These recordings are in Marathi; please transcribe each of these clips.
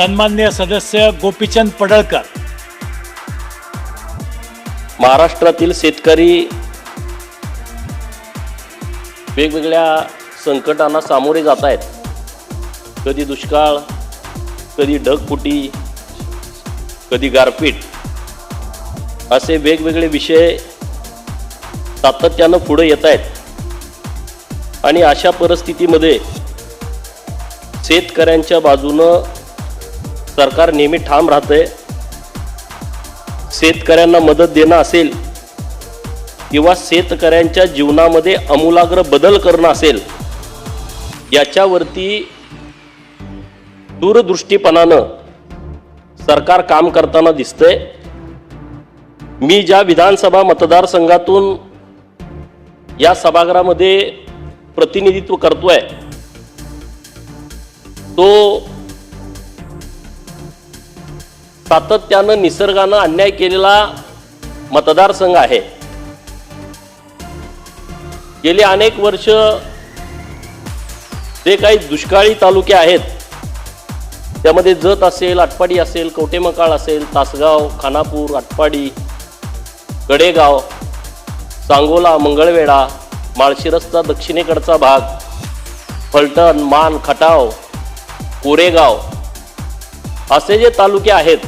सन्मान्य सदस्य गोपीचंद पडळकर. महाराष्ट्रातील शेतकरी वेगवेगळ्या संकटांना सामोरे जात आहेत. कधी दुष्काळ कधी ढगफुटी कधी गारपीट. असे वेगवेगळे विषय सातत्यानं पुढे येत आहेत. आणि अशा परिस्थितीमध्ये शेतकऱ्यांच्या बाजूनं सरकार नेहमी ठाम राहतंय. शेतकऱ्यांना मदत देणं असेल किंवा शेतकऱ्यांच्या जीवनामध्ये आमूलाग्र बदल करणं असेल याच्यावरती दूरदृष्टीपणानं सरकार काम करताना दिसतंय. मी ज्या विधानसभा मतदारसंघातून या सभागृहामध्ये प्रतिनिधित्व करतोय तो सातत्यानं निसर्गानं अन्याय केलेला मतदारसंघ आहे. गेली अनेक वर्ष जे काही दुष्काळी तालुके आहेत त्यामध्ये जत असेल आटपाडी असेल कवटेमकाळ असेल तासगाव खानापूर आटपाडी गडेगाव सांगोला मंगळवेढा माळशिरसचा दक्षिणेकडचा भाग फलटण मान खटाव कोरेगाव असे जे तालुके आहेत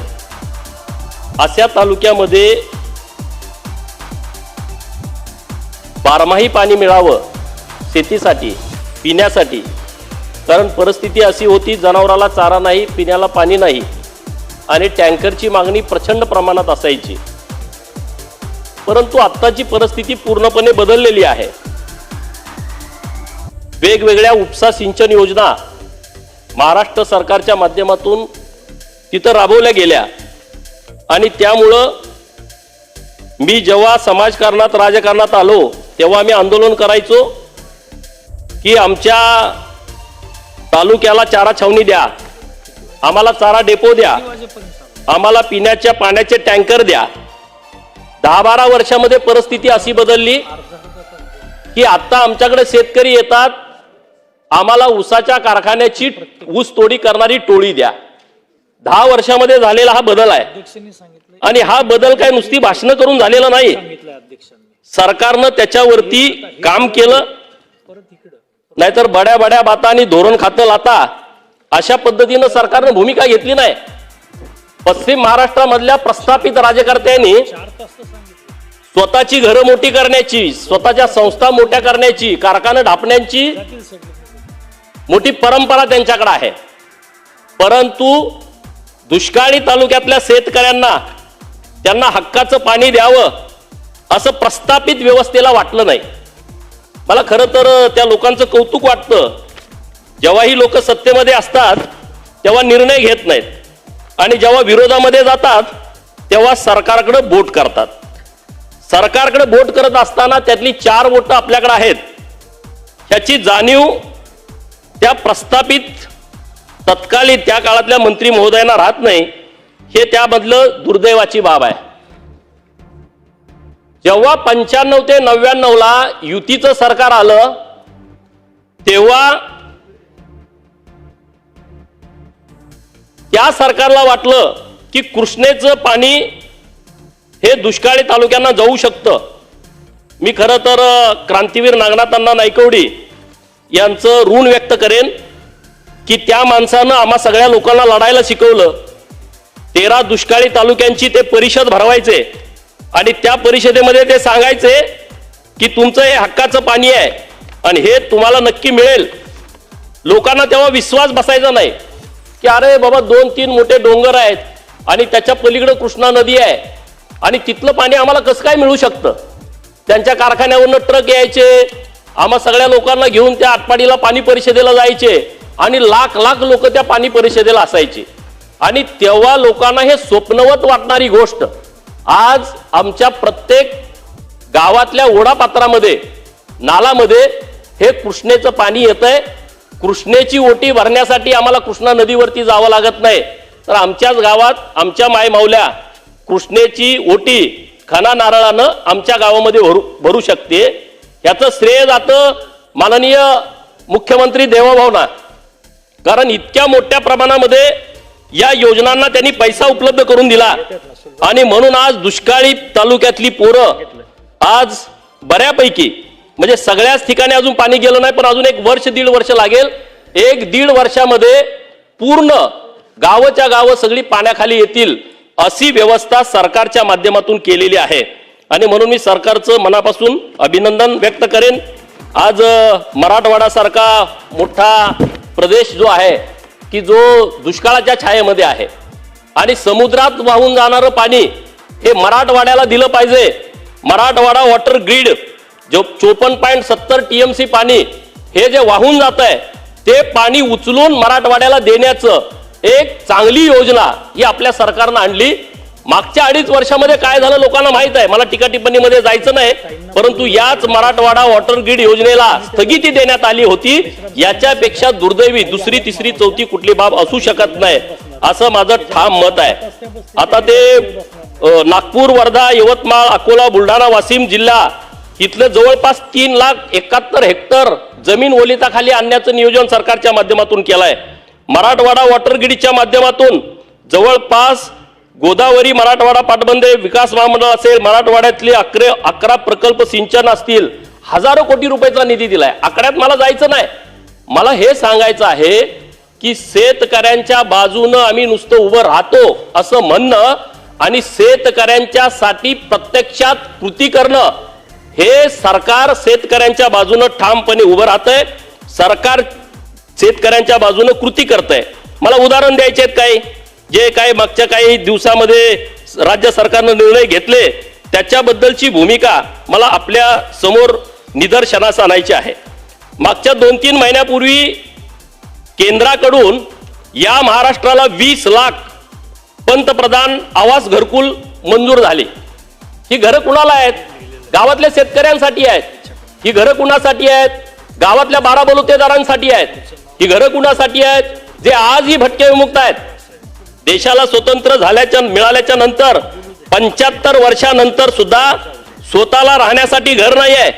अशा तालुक्यामध्ये बारमाही पाणी मिळावं शेतीसाठी पिण्यासाठी. कारण परिस्थिती अशी होती जनावराला चारा नाही पिण्याला पाणी नाही आणि टँकरची मागणी प्रचंड प्रमाणात असायची. परंतु आत्ताची परिस्थिती पूर्णपणे बदललेली आहे. वेगवेगळ्या उपसा सिंचन योजना महाराष्ट्र सरकारच्या माध्यमातून तिथं राबवल्या गेल्या. आणि त्यामुळं मी जेव्हा समाजकारणात राजकारणात आलो तेव्हा आम्ही आंदोलन करायचो की आमच्या तालुक्याला चारा छावणी द्या. आम्हाला चारा डेपो द्या. आम्हाला पिण्याच्या पाण्याचे टँकर द्या. दहा बारा वर्षामध्ये परिस्थिती अशी बदलली की आत्ता आमच्याकडे शेतकरी येतात. आम्हाला ऊसाच्या कारखान्याची ऊस तोडी करणारी टोळी द्या. दहा वर्षामध्ये झालेला हा बदल आहे. आणि हा बदल काय नुसती भाषणं करून झालेला नाही. सरकारनं त्याच्यावरती काम केलं. नाहीतर बड्या बड्या बाता आणि धोरण खातं लाता. अशा पद्धतीनं सरकारनं भूमिका घेतली नाही. पश्चिम महाराष्ट्रामधल्या प्रस्थापित राजकर्त्यांनी स्वतःची घरं मोठी करण्याची स्वतःच्या संस्था मोठ्या करण्याची कारखाने ढापण्याची मोठी परंपरा त्यांच्याकडे आहे. परंतु दुष्काळी तालुक्यातल्या शेतकऱ्यांना त्यांना हक्काचं पाणी द्यावं असं प्रस्थापित व्यवस्थेला वाटलं नाही. मला खरं तर त्या लोकांचं कौतुक वाटतं. जेव्हा ही लोक सत्तेमध्ये असतात तेव्हा निर्णय घेत नाहीत. आणि जेव्हा विरोधामध्ये जातात तेव्हा सरकारकडे बोट करतात. सरकारकडे बोट करत असताना त्यातली चार बोटं आपल्याकडे आहेत. ह्याची जाणीव त्या प्रस्थापित तत्कालीन त्या काळातल्या मंत्री महोदयांना राहत नाही हे त्यामधलं दुर्दैवाची बाब आहे. जेव्हा पंच्याण्णव ते नव्याण्णवला युतीचं सरकार आलं तेव्हा त्या सरकारला वाटलं की कृष्णेचं पाणी हे दुष्काळी तालुक्यांना जाऊ शकतं. मी खरं तर क्रांतीवीर नागनाथांना नायकवडी यांचं ऋण व्यक्त करेन. की त्या माणसानं आम्हा सगळ्या लोकांना लढायला शिकवलं. तेरा दुष्काळी तालुक्यांची ते परिषद भरवायचे. आणि त्या परिषदेमध्ये ते सांगायचे की तुमचं हे हक्काचं पाणी आहे. आणि हे तुम्हाला नक्की मिळेल. लोकांना तेव्हा विश्वास बसायचा नाही. की अरे बाबा दोन तीन मोठे डोंगर आहेत. आणि त्याच्या पलीकडे कृष्णा नदी आहे. आणि तिथलं पाणी आम्हाला कसं काय मिळू शकतं? त्यांच्या कारखान्यावरनं ट्रक यायचे. आम्हा सगळ्या लोकांना घेऊन त्या आटपाडीला पाणी परिषदेला जायचे. आणि लाख लाख लोक त्या पाणी परिषदेला असायचे. आणि तेव्हा लोकांना हे स्वप्नवत वाटणारी गोष्ट आज आमच्या प्रत्येक गावातल्या ओढापात्रामध्ये नालामध्ये हे कृष्णेचं पाणी येतंय. कृष्णेची ओटी भरण्यासाठी आम्हाला कृष्णा नदीवरती जावं लागत नाही. तर आमच्याच गावात आमच्या मायमावल्या कृष्णेची ओटी खना नारळानं आमच्या गावामध्ये भरू भरू शकते. याचं श्रेय जातं माननीय मुख्यमंत्री देवाभावना कारण इतक्या मोठ्या प्रमाणामध्ये या योजनांना त्यांनी पैसा उपलब्ध करून दिला. आणि म्हणून आज दुष्काळी तालुक्यातली पोरं आज बऱ्यापैकी म्हणजे सगळ्याच ठिकाणी अजून पाणी गेलं नाही पण अजून एक वर्ष दीड वर्ष लागेल. एक दीड वर्षामध्ये पूर्ण गावच्या गावं सगळी पाण्याखाली येतील अशी व्यवस्था सरकारच्या माध्यमातून केलेली आहे. आणि म्हणून मी सरकारचं मनापासून अभिनंदन व्यक्त करेन. आज मराठवाडासारखा मोठा प्रदेश जो आहे की जो दुष्काळाच्या छायेमध्ये आहे. आणि समुद्रात वाहून जाणारं पाणी हे मराठवाड्याला दिलं पाहिजे. मराठवाडा वॉटर ग्रीड जो चोपन्न पॉईंट सत्तर टी एम सी पाणी हे जे वाहून जात आहे ते पाणी उचलून मराठवाड्याला देण्याचं एक चांगली योजना ही आपल्या सरकारनं आणली. मागच्या अडीच वर्षामध्ये काय झालं लोकांना माहीत आहे. मला टीका टिप्पणीमध्ये जायचं नाही परंतु याच मराठवाडा वॉटर ग्रीड योजनेला स्थगिती देण्यात आली होती. याच्यापेक्षा दुर्दैवी दुसरी तिसरी चौथी कुठली बाब असू शकत नाही असं माझं ठाम मत आहे. आता ते नागपूर वर्धा यवतमाळ अकोला बुलढाणा वाशिम जिल्हा इथलं जवळपास तीन लाख एकाहत्तर हेक्टर जमीन ओलिताखाली आणण्याचं नियोजन सरकारच्या माध्यमातून केलंय. मराठवाडा वॉटर ग्रीडच्या माध्यमातून जवळपास गोदावरी मराठवाडा पाटबंधे विकास महामंडळ असेल मराठवाड्यातले अकरे अकरा प्रकल्प सिंचन असतील हजारो कोटी रुपयाचा निधी दिलाय. आकड्यात मला जायचं नाही. मला हे सांगायचं आहे की शेतकऱ्यांच्या बाजूनं आम्ही नुसतं उभं राहतो असं म्हणणं आणि शेतकऱ्यांच्या साठी प्रत्यक्षात कृती करणं हे सरकार शेतकऱ्यांच्या बाजूनं ठामपणे उभं राहतंय. सरकार शेतकऱ्यांच्या बाजूनं कृती करतंय. मला उदाहरण द्यायचे आहेत काही? जे काही मागच्या काही दिवसामध्ये राज्य सरकारनं निर्णय घेतले त्याच्याबद्दलची भूमिका मला आपल्यासमोर निदर्शनास आणायची आहे. मागच्या दोन तीन महिन्यापूर्वी केंद्राकडून या महाराष्ट्राला वीस लाख पंतप्रधान आवास घरकुल मंजूर झाले. ही घरं कुणाला आहेत? गावातल्या शेतकऱ्यांसाठी आहेत. ही घरं कुणासाठी आहेत? गावातल्या बारा बलुतेदारांसाठी आहेत. ही घरं कुणासाठी आहेत? जे आजही भटके विमुक्त आहेत. देशाला स्वतंत्र झाल्याच्या मिळाल्याच्या नंतर पंच्याहत्तर वर्षानंतर सुद्धा स्वतःला राहण्यासाठी घर नाही आहे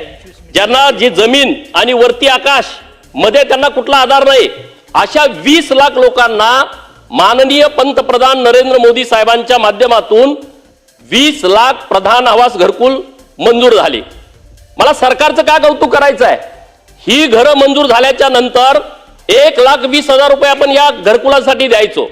ज्यांना जी जमीन आणि वरती आकाशमध्ये त्यांना कुठला आधार नाही. अशा वीस लाख लोकांना माननीय पंतप्रधान नरेंद्र मोदी साहेबांच्या माध्यमातून वीस लाख प्रधान आवास घरकुल मंजूर झाली. मला सरकारचं काय कौतुक करायचं आहे ही घरं मंजूर झाल्याच्यानंतर एक लाख वीस हजार रुपये आपण या घरकुलासाठी द्यायचो.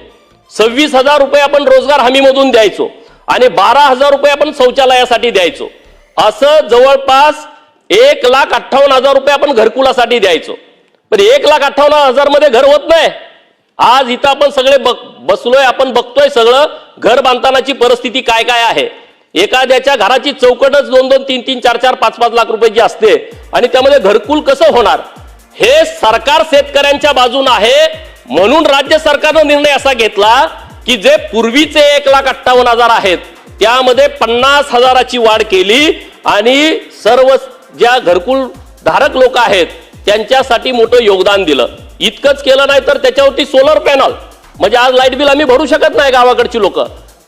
सव्वीस हजार रुपये आपण रोजगार हमीमधून द्यायचो आणि बारा हजार रुपये आपण शौचालयासाठी द्यायचो. असं जवळपास एक लाख अठ्ठावन्न हजार रुपये आपण घरकुलासाठी द्यायचो. पण एक लाख अठ्ठावन्न हजारमध्ये घर होत नाही. आज इथं आपण सगळे बघ बसलोय आपण बघतोय सगळं. घर बांधतानाची परिस्थिती काय काय आहे? एखाद्याच्या घराची चौकटच दोन दोन तीन तीन चार चार पाच पाच लाख रुपयाची असते आणि त्यामध्ये घरकुल कसं होणार? हे सरकार शेतकऱ्यांच्या बाजून आहे. म्हणून राज्य सरकारनं निर्णय असा घेतला की जे पूर्वीचे एक लाख अठ्ठावन्न हजार आहेत त्यामध्ये पन्नास हजाराची वाढ केली आणि सर्व ज्या घरकुल धारक लोक आहेत त्यांच्यासाठी मोठं योगदान दिलं. इतकंच केलं नाही तर त्याच्यावरती सोलर पॅनल म्हणजे आज लाइट बिल आम्ही भरू शकत नाही गावाकडची लोक.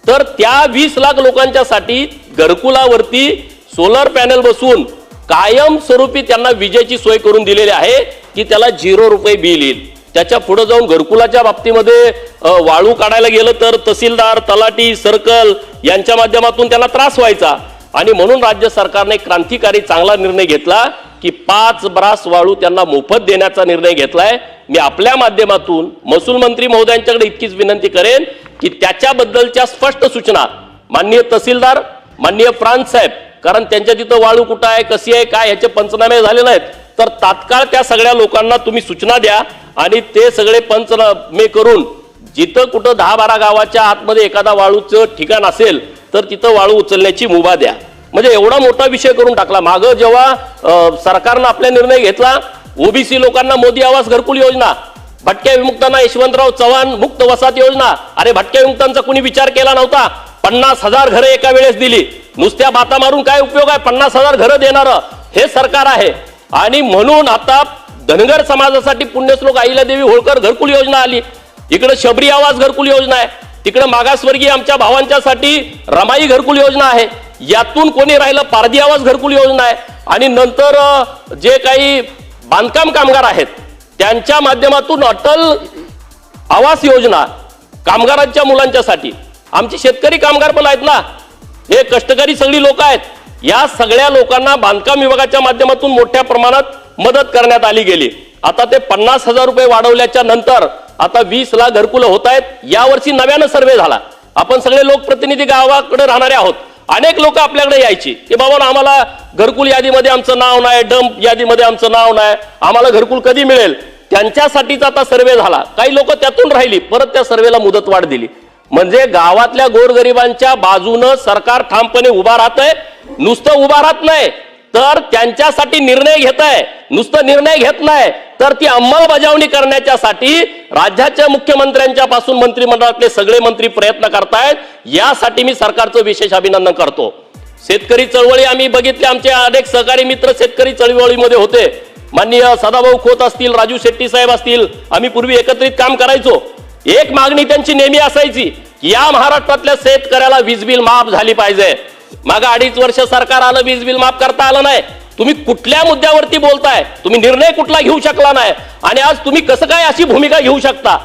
तर त्या वीस लाख लोकांच्यासाठी घरकुलावरती सोलर पॅनल बसून कायमस्वरूपी त्यांना विजेची सोय करून दिलेली आहे की त्याला झिरो रुपये बिल येईल. त्याच्या पुढे जाऊन घरकुलाच्या बाबतीमध्ये वाळू काढायला गेलं तर तहसीलदार तलाटी सर्कल यांच्या माध्यमातून त्यांना त्रास व्हायचा. आणि म्हणून राज्य सरकारने क्रांतिकारी चांगला निर्णय घेतला की पाच ब्रास वाळू त्यांना मोफत देण्याचा निर्णय घेतलाय. मी आपल्या माध्यमातून महसूल मंत्री महोदयांच्याकडे इतकीच विनंती करेन की त्याच्याबद्दलच्या स्पष्ट सूचना माननीय तहसीलदार माननीय प्रांत साहेब कारण त्यांच्या तिथं वाळू कुठं आहे कशी आहे काय ह्याचे पंचनामे झाले नाहीत तर तात्काळ त्या सगळ्या लोकांना तुम्ही सूचना द्या आणि ते सगळे पंचनामे करून जिथं कुठं दहा बारा गावाच्या आतमध्ये एखादा वाळूचं ठिकाण असेल तर तिथं वाळू उचलण्याची मुभा द्या. म्हणजे एवढा मोठा विषय करून टाकला. मागं जेव्हा सरकारनं आपला निर्णय घेतला ओबीसी लोकांना मोदी आवास घरकुल योजना भटक्या विमुक्तांना यशवंतराव चव्हाण मुक्त वसाहत योजना अरे भटक्या विमुक्तांचा कुणी विचार केला नव्हता? पन्नास हजार घरं एका वेळेस दिली. नुसत्या बाता मारून काय उपयोग आहे? पन्नास हजार घरं देणारं हे सरकार आहे. आणि म्हणून आता धनगर समाजासाठी पुण्यश्लोक देवी होळकर घरकुल योजना आली. इकडे शबरी आवास घरकुल योजना आहे. तिकडे मागासवर्गीय आमच्या भावांच्यासाठी रमाई घरकुल योजना आहे. यातून कोणी राहिलं पारधी आवास घरकुल योजना आहे. आणि नंतर जे काही बांधकाम कामगार आहेत त्यांच्या माध्यमातून अटल आवास योजना कामगारांच्या मुलांच्यासाठी. आमचे शेतकरी कामगार पण आहेत ना. हे कष्टकरी सगळी लोक आहेत. या सगळ्या लोकांना बांधकाम विभागाच्या माध्यमातून मोठ्या प्रमाणात मदत करण्यात आली गेली. आता ते पन्नास हजार रुपये वाढवल्याच्या नंतर आता वीस लाख घरकुलं होत आहेत. यावर्षी नव्यानं सर्वे झाला. आपण सगळे लोकप्रतिनिधी गावाकडे राहणारे आहोत. अनेक लोक आपल्याकडे यायची. की बाबा आम्हाला घरकुल यादीमध्ये आमचं नाव नाही डंप यादीमध्ये आमचं नाव नाही. आम्हाला घरकुल कधी मिळेल? त्यांच्यासाठीचा आता सर्वे झाला. काही लोक त्यातून राहिली. परत त्या सर्वेला मुदतवाढ दिली. म्हणजे गावातल्या गोरगरिबांच्या बाजूनं सरकार ठामपणे उभा आहे नुसतं उभा राहत नाही. तर त्यांच्यासाठी निर्णय घेत आहे नुसतं निर्णय घेत नाही तर ती अंमलबजावणी करण्याच्यासाठी राज्याच्या मुख्यमंत्र्यांच्या पासून मंत्रिमंडळातले सगळे मंत्री प्रयत्न करतायत. यासाठी मी सरकारचं विशेष अभिनंदन करतो. शेतकरी चळवळी आम्ही बघितले आमचे अनेक सहकारी मित्र शेतकरी चळवळीमध्ये होते. माननीय सदाभाऊ खोत असतील राजू शेट्टी साहेब असतील आम्ही पूर्वी एकत्रित काम करायचो. एक मागणी त्यांची नेहमी असायची या महाराष्ट्रातल्या शेतकऱ्याला वीज बिल माफ झाली पाहिजे. माग अडीच वर्ष सरकार आलं वीज बिल माफ करता आलं नाही. तुम्ही कुठल्या मुद्द्यावरती बोलताय? तुम्ही निर्णय कुठला घेऊ शकला नाही? आणि आज तुम्ही कसं काय अशी भूमिका घेऊ शकता?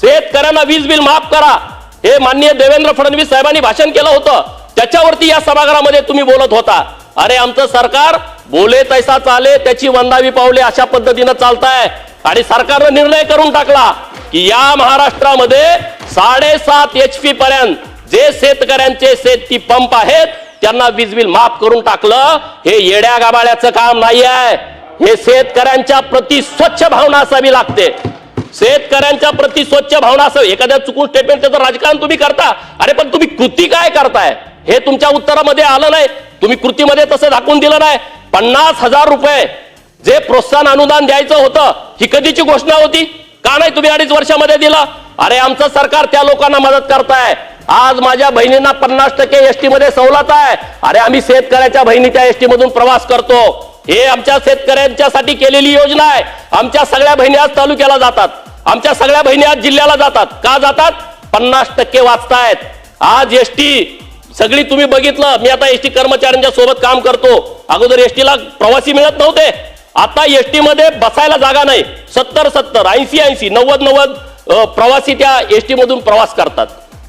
शेतकऱ्यांना वीज बिल माफ करा. हे माननीय देवेंद्र फडणवीस साहेबांनी भाषण केलं होतं. त्याच्यावरती या सभागृहामध्ये तुम्ही बोलत होता. अरे आमचं सरकार बोले तैसा चाले त्याची वंदावी पावले अशा पद्धतीनं चालताय. आणि सरकारनं निर्णय करून टाकला की या महाराष्ट्रामध्ये साडेसात एच पी पर्यंत जे शेतकऱ्यांचे शेती पंप आहेत त्यांना वीज बिल माफ करून टाकलं हे येड्या गाबाळ्याचं काम नाही आहे हे शेतकऱ्यांच्या प्रति स्वच्छ भावना असावी लागते. शेतकऱ्यांच्या प्रति स्वच्छ भावना असं एखाद्या चुकून स्टेटमेंट त्याचं राजकारण तुम्ही करता. अरे पण तुम्ही कृती काय करताय? हे तुमच्या उत्तरामध्ये आलं नाही. तुम्ही कृतीमध्ये तसं दाखवून दिलं नाही. पन्नास हजार रुपये जे प्रोत्साहन अनुदान द्यायचं होतं ही कधीची घोषणा होती? का नाही तुम्ही अडीच वर्षामध्ये दिलं? अरे आमचं सरकार त्या लोकांना मदत करताय. आज माझ्या बहिणींना पन्नास टक्के एसटी मध्ये सवलत आहे. अरे आम्ही शेतकऱ्याच्या बहिणीच्या एसटी मधून प्रवास करतो. हे आमच्या शेतकऱ्यांच्यासाठी केलेली योजना आहे. आमच्या सगळ्या बहिणी आज तालुक्याला जातात. आमच्या सगळ्या बहिणी आज जिल्ह्याला जातात. का जातात? पन्नास टक्के वाचतायत. आज एसटी सगळी तुम्ही बघितलं. मी आता एसटी कर्मचाऱ्यांच्या सोबत काम करतो. अगोदर एसटीला प्रवासी मिळत नव्हते. आता एसटी मध्ये बसायला जागा नाही. सत्तर सत्तर ऐंशी ऐंशी नव्वद नव्वद प्रवासी त्या एसटी मधून प्रवास करतात.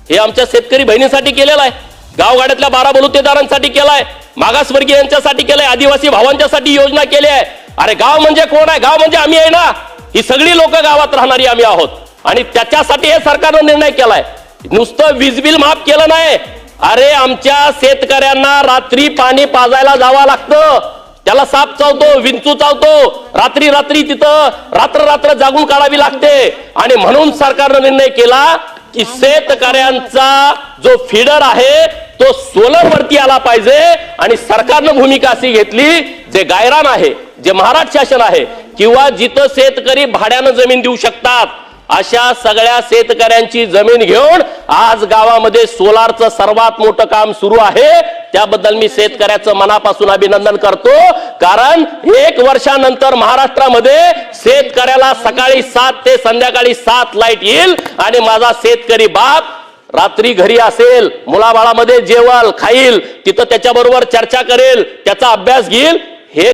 हे आमच्या शेतकरी बहिणींसाठी केलेलं आहे. गावगाड्यातल्या बारा बलुतेदारांसाठी केलाय मागासवर्गीयांच्यासाठी केलंय आदिवासी भावांच्यासाठी योजना केली आहे. अरे गाव म्हणजे कोण आहे? गाव म्हणजे आम्ही आहे ना? ही सगळी लोक गावात राहणारी आम्ही आहोत. आणि त्याच्यासाठी हे सरकारनं निर्णय केलाय. नुसतं वीज बिल माफ केलं नाही. अरे आमच्या शेतकऱ्यांना रात्री पाणी पाजायला जावं लागतं. त्याला साप चावतो विंचू चावतो. रात्री रात्री तिथं रात्र रात्र जागून काढावी लागते. आणि म्हणून सरकारनं निर्णय केला की शेतकऱ्यांचा जो फिडर आहे तो सोलर वरती आला पाहिजे आणि सरकारनं भूमिका अशी घेतली जे गायरान आहे जे महाराष्ट्र शासन आहे किंवा जिथं शेतकरी भाड्यानं जमीन देऊ शकतात अशा सगळ्या शेतकऱ्यांची जमीन घेऊन आज गावामध्ये सोलारचं सर्वात मोठं काम सुरू आहे. त्याबद्दल मी शेतकऱ्याचं मनापासून अभिनंदन करतो. कारण एक वर्षानंतर महाराष्ट्रामध्ये शेतकऱ्याला सकाळी सात ते संध्याकाळी सात लाइट येईल आणि माझा शेतकरी बाप रात्री घरी असेल मुलाबाळामध्ये जेवाल खाईल तिथं त्याच्याबरोबर चर्चा करेल त्याचा अभ्यास घेईल हे